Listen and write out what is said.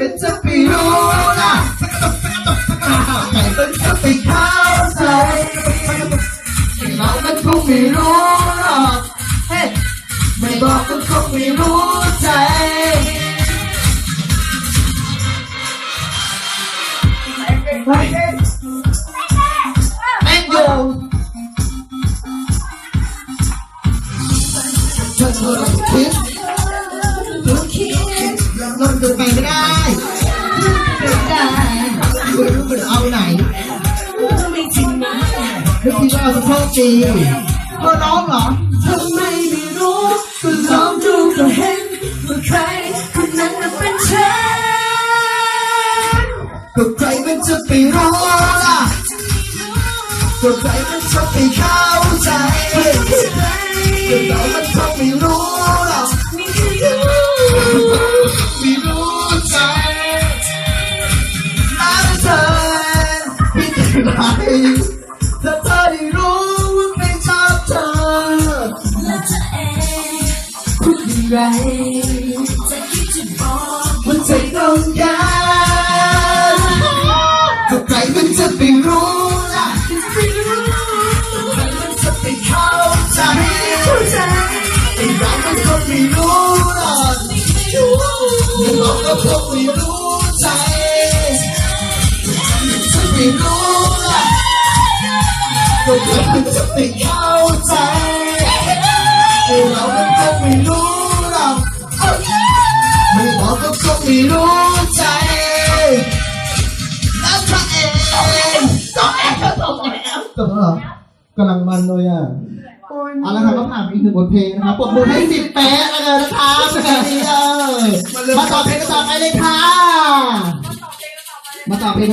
มันจะไปรู้ล่ะใครมันจะไปเข้า เอาจะโชคดีเธอร้องเหรอทำไมไม่รู้ก็ลองดูก็เห็นว่าใครคนนั้นน่ะเป็นฉันก็ใครมันจะไปรู้ล่ะก็ใครมันจะไปเข้าใจก็เรามันคงไม่รู้หรอกไม่รู้ไม่รู้ใจแล้วเธอพี่จะไหนถ้ ไรจะคิดจะบอกมันใจต้องการก็ใครมันจะไปรู้ล่ะไม่รู้ใครมันจะไปเข้าใจเข้าใจไอ้เรามันคงไม่รู้หรอกไม่รู้เราก็คงไม่รู้ใจจะไม่รู้ล่ะก็ใครมันจะไปเข้า คงไม่รู้ใจแล้วเธอเองต้องแอบต้องแอบจบแล้วเหรอกำลังมันเลยอะเอาละครับก็ผ่านไปอีกหนึ่งบทเพลงนะครับปรบมือให้สิบแปะเลยนะครับมาต่อเพลงกันต่อไปเลยค่ะ มาต่อเพลง